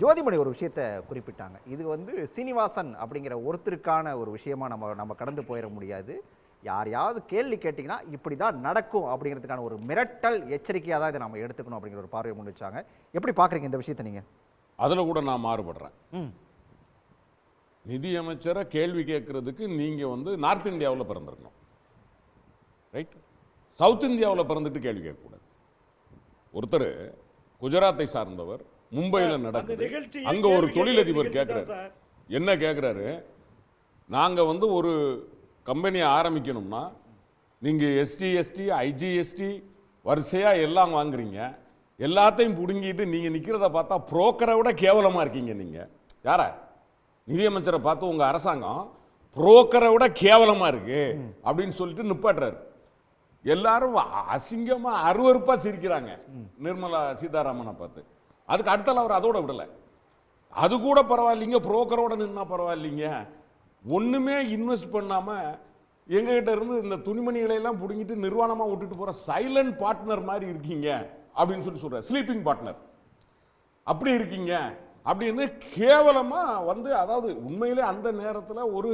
ஜோதிமணி ஒரு விஷயத்தை குறிப்பிட்டாங்க. இது வந்து சீனிவாசன் அப்படிங்கிற ஒருத்தருக்கான ஒரு விஷயமா நம்ம நம்ம கடந்து போயிட முடியாது. யாரையாவது கேள்வி கேட்டிங்கன்னா இப்படி தான் நடக்கும் அப்படிங்கிறதுக்கான ஒரு மிரட்டல் எச்சரிக்கையாக தான் இதை நம்ம எடுத்துக்கணும் அப்படிங்கிற ஒரு பார்வையை முன் வச்சாங்க எப்படி பார்க்குறீங்க இந்த விஷயத்தை நீங்கள் அதில் கூட நான் மாறுபடுறேன். நிதியமைச்சரை கேள்வி கேட்கறதுக்கு நீங்கள் வந்து நார்த் இந்தியாவில் பிறந்திருக்கணும். ரைட்? சவுத் இந்தியாவில் பிறந்துட்டு கேள்வி கேட்கக்கூடாது. ஒருத்தர் குஜராத்தை சார்ந்தவர் மும்பையில் நடக்குது. அங்கே ஒரு தொழிலதிபர் கேட்கிற கேட்குறாரு. என்ன கேட்குறாரு நாங்கள் வந்து ஒரு கம்பெனியை ஆரம்பிக்கணும்னா நீங்கள் எஸ்டி எஸ்டி ஐஜிஎஸ்டி வரிசையாக எல்லாம் வாங்குறீங்க. எல்லாத்தையும் பிடுங்கிட்டு நீங்கள் நிற்கிறத பார்த்தா புரோக்கரை விட கேவலமாக இருக்கீங்க நீங்கள் யாரா? நிதியமைச்சரை பார்த்து உங்கள் அரசாங்கம் புரோக்கரை விட கேவலமாக இருக்கு அப்படின்னு சொல்லிட்டு நிப்பாட்டுறாரு. எல்லாரும் அசிங்கமா அருவருப்பா சிரிக்கிறாங்க. நிர்மலா சீதாராமனை பார்த்து. அதுக்கு அடுத்தால அவர் அதோட விடலை. அது கூட பரவாயில்லைங்க புரோக்கரோட நின்னா பரவாயில்லைங்க. ஒன்றுமே இன்வெஸ்ட் பண்ணாமல் எங்ககிட்ட இருந்து இந்த துணிமணிகளை எல்லாம் பிடுங்கிட்டு நிர்வாணமாக விட்டுட்டு போகிற சைலண்ட் பார்ட்னர் மாதிரி இருக்கீங்க அப்படின்னு சொல்லி சொல்றாரு. ஸ்லீப்பிங் பார்ட்னர் அப்படி இருக்கீங்க. அப்படின்னு கேவலமாக வந்து அதாவது உண்மையிலே அந்த நேரத்தில் ஒரு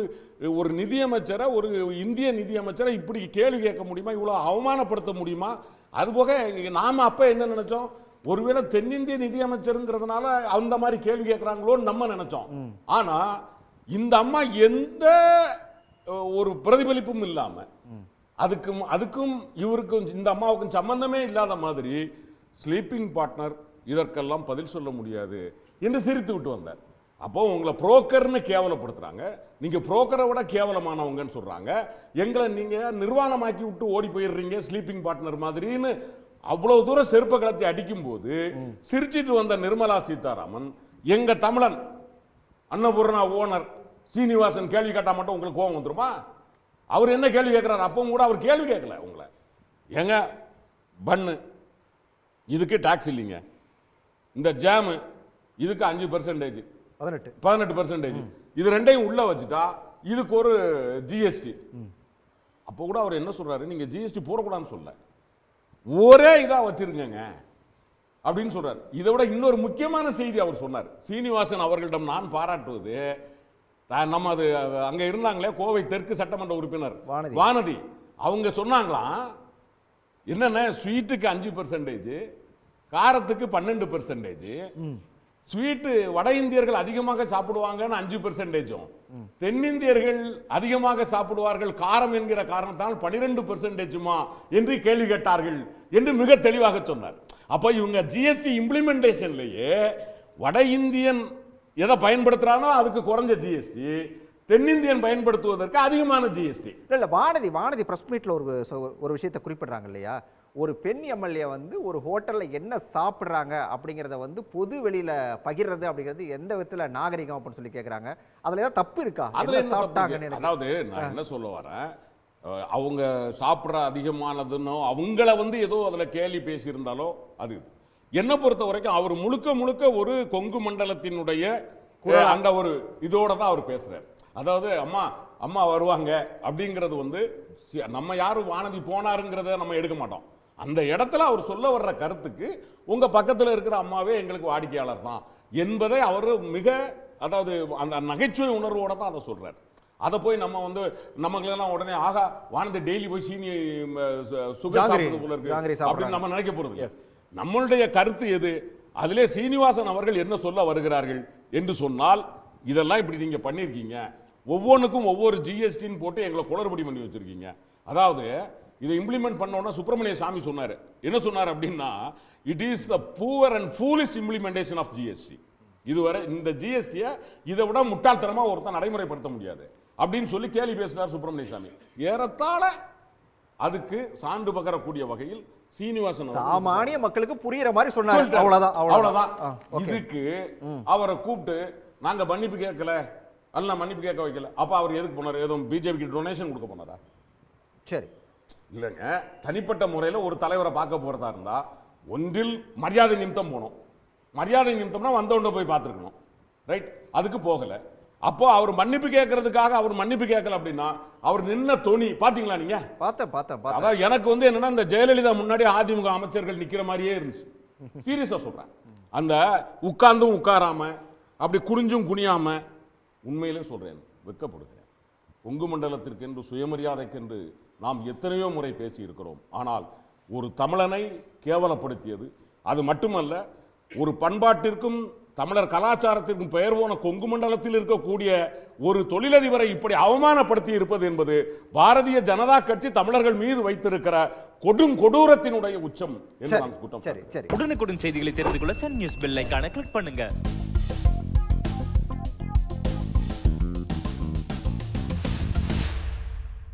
ஒரு நிதியமைச்சரை ஒரு இந்திய நிதியமைச்சரை இப்படி கேள்வி கேட்க முடியுமா? இவ்வளோ அவமானப்படுத்த முடியுமா? அதுபோக நாம் அப்போ என்ன நினச்சோம்? ஒருவேளை தென்னிந்திய நிதியமைச்சருங்கிறதுனால அந்த மாதிரி கேள்வி கேட்கறாங்களோன்னு நம்ம நினைச்சோம். ஆனா இந்த அம்மா எந்த ஒரு பிரதிபலிப்பும் இல்லாம அதுக்கும் அதுக்கும் இவருக்கும் இந்த அம்மாவுக்கும் சம்பந்தமே இல்லாத மாதிரி ஸ்லீப்பிங் பார்ட்னர் இதற்கெல்லாம் பதில் சொல்ல முடியாது என்று சிரித்து விட்டு வந்தார். அப்போ உங்களை புரோக்கர்னு கேவலப்படுத்துறாங்க. நீங்க புரோக்கரை விட கேவலமானவங்கன்னு சொல்றாங்க. எங்களை நீங்க நிர்வாணமாக்கி விட்டு ஓடி போயிடுறீங்க ஸ்லீப்பிங் பார்ட்னர் மாதிரின்னு அவ்வளவு தூரம் செருப்ப கலத்தி அடிக்கும் போது சிரிச்சிட்டு வந்த நிர்மலா சீதாராமன் எங்க தமிழன் அன்னபூர்ணா ஓனர் சீனிவாசன் கேள்வி கேட்டா மட்டும் உங்களுக்கு கோவம் வந்துருமா? அவர் என்ன கேள்வி கேட்கிறார்? அப்பவும் கூட அவர் கேள்வி கேட்கல உங்களை. ஏங்க பண்ணு. இதுக்கு டாக்ஸ் இல்லைங்க. இந்த ஜாமு இதுக்கு அஞ்சு பர்சன்டேஜ் பதினெட்டு. பதினெட்டு பர்சன்டேஜ் இது ரெண்டையும் உள்ள வச்சுட்டா இதுக்கு ஒரு ஜிஎஸ்டி அப்போ கூட அவர் என்ன சொல்றாரு? நீங்க ஜிஎஸ்டி போடக்கூடாதுன்னு சொல்ல ஒரே இதா வச்சிருக்கங்க அப்படின்னு சொல்றாரு. இதை விட இன்னொரு முக்கியமான செய்தி அவர் சொன்னார். சீனிவாசன் அவர்களிடம் நான் பாராட்டுவது நம்ம அது அங்க இருந்தாங்களே கோவை தெற்கு சட்டமன்ற உறுப்பினர். வானதி. அவங்க சொன்னாங்களாம் என்னென்ன ஸ்வீட்டுக்கு அஞ்சு பர்சன்டேஜ் காரத்துக்கு பன்னெண்டு பர்சன்டேஜ் ஸ்வீட்டு வட இந்தியர்கள் அதிகமாக சாப்பிடுவாங்கன்னு அஞ்சு பெர்சன்டேஜும் தென்னிந்தியர்கள் அதிகமாக சாப்பிடுவார்கள் காரம் என்கிற காரணத்தால் பனிரெண்டு பெர்சன்டேஜுமா என்று கேள்வி கேட்டார்கள் என்று மிக தெளிவாக சொன்னார். அப்போ இவங்க ஜிஎஸ்டி இம்ப்ளிமெண்டேஷன்லேயே வட இந்தியன் எதை பயன்படுத்துகிறானோ அதுக்கு குறைஞ்ச ஜிஎஸ்டி தென்னிந்தியன் பயன்படுத்துவதற்கு அதிகமான ஜிஎஸ்டி இல்ல இல்ல வானதி வானதி பிரஸ் மீட்ல ஒரு ஒரு விஷயத்தை குறிப்பிடுறாங்க இல்லையா? ஒரு பெண் எம்எல்ஏ வந்து ஒரு ஹோட்டல்ல என்ன சாப்பிடுறாங்க அப்படிங்கறத வந்து பொது வெளியில பகிர்றது அப்படிங்கிறது எந்த விதத்துல நாகரிகம் அப்படின்னு சொல்லி கேக்குறாங்க. அதுல ஏதாவது தப்பு இருக்கா? அதுல சாப்பிட்டாங்கன்னு அதாவது நான் என்ன சொல்ல வரேன்? அவங்க சாப்பிட்ற அதிகமானதுன்னோ அவங்கள வந்து ஏதோ அதுல கேலி பேசியிருந்தாலோ அது. என்னை பொறுத்த வரைக்கும் அவர் முழுக்க முழுக்க ஒரு கொங்கு மண்டலத்தினுடைய அந்த ஒரு இதோட தான் அவர் பேசுறாரு. அதாவது அம்மா அம்மா வருவாங்க அப்படிங்கிறது வந்து நம்ம யாரும் வானதி போனாருங்கிறத நம்ம எடுக்க மாட்டோம் அந்த இடத்துல அவர் சொல்ல வர்ற கருத்துக்கு உங்க பக்கத்துல இருக்கிற அம்மாவே எங்களுக்கு வாடிக்கையாளர் தான் என்பதை அவர் மிக அதாவது அந்த நகைச்சுவை உணர்வோட தான் அதை சொல்றாரு அதை போய் நம்ம வந்து நமக்குலாம் உடனே ஆகா வானதி டெய்லி போய் சீனி சுகர் அப்படின்னு. நம்ம நினைக்க. Yes. நம்மளுடைய கருத்து எது அதிலே சீனிவாசன் அவர்கள் என்ன சொல்ல வருகிறார்கள் என்று சொன்னால் இதெல்லாம் இப்படி நீங்க பண்ணிருக்கீங்க ஒவ்வொன்றுக்கும் ஒவ்வொரு ஜிஎஸ்டின்னு போட்டு எங்களை குளறுபடி பண்ணி வச்சிருக்கீங்க. அதாவது இதை இம்ப்ளிமெண்ட் பண்ணோன்னா சுப்பிரமணிய சாமி சொன்னாரு. என்ன சொன்னார் அப்படின்னா it is the poor and foolish implementation of GST இதுவரை இந்த ஜிஎஸ்டியை இதை விட முட்டாள்தனமா ஒருத்தன் நடைமுறைப்படுத்த முடியாது. அப்படின்னு சொல்லி கேலி பேசினார் சுப்பிரமணிய சாமி. ஏறத்தாழ அதுக்கு சான்று பகரக்கூடிய வகையில் சீனிவாசன் சாமானிய மக்களுக்கு புரியுற மாதிரி சொன்னாரு. அவ்வளவுதான் அவ்வளவுதான். இதுக்கு அவரை கூப்பிட்டு நாங்க மன்னிப்பு கேட்கல. அல்ல மன்னிப்பு கேட்க வைக்கல. அப்ப அவர் எதுக்கு போனார்? ஏதோ பிஜேபிக்கு டொனேஷன் கொடுக்க போனாரா? சரி. இல்லைங்க. தனிப்பட்ட முறையில் ஒரு தலைவரை பார்க்க போறதா இருந்தா ஒன்றில் மரியாதை நிமித்தம் போனோம் மரியாதை நிமித்தம்னா வந்தவொடனே போய் பார்த்துருக்கணும். ரைட் அதுக்கு போகல. அப்போ அவர் மன்னிப்பு கேட்கறதுக்காக அவர் மன்னிப்பு கேட்கல அப்படின்னா அவர் நின்ன தொனி பாத்தீங்களா நீங்க? பார்த்தேன் பார்த்தேன் அதாவது எனக்கு வந்து என்னன்னா இந்த ஜெயலலிதா முன்னாடி அதிமுக அமைச்சர்கள் நிக்கிற மாதிரியே இருந்துச்சு. சீரியஸா சொல்றேன். அந்த உட்கார்ந்தும் உட்காராம அப்படி குனிஞ்சும் குனியாம உண்மையிலே சொல்றேன் வெட்கப்படுகிறேன். கொங்கு மண்டலத்திற்கென்று சுயமரியாதைக்கென்று நாம் எத்தனையோ முறை பேசி இருக்கிறோம் ஆனால் ஒரு தமிழனை கேவலப்படுத்தியது அது மட்டுமல்ல ஒரு பண்பாட்டிற்கும் தமிழர் கலாச்சாரத்திற்கும் பெயர் போன கொங்கு மண்டலத்தில் இருக்கக்கூடிய ஒரு தொழிலதிபரை இப்படி அவமானப்படுத்தி இருப்பது என்பது பாரதிய ஜனதா கட்சி தமிழர்கள் மீது வைத்திருக்கிற கொடும் கொடூரத்தினுடைய உச்சம் என்று நான் குற்றம் சரி சரி. உடனுக்குடன் செய்திகளை தெரிந்து கொள்ள சன் நியூஸ் பெல் ஐகானை கிளிக் பண்ணுங்க.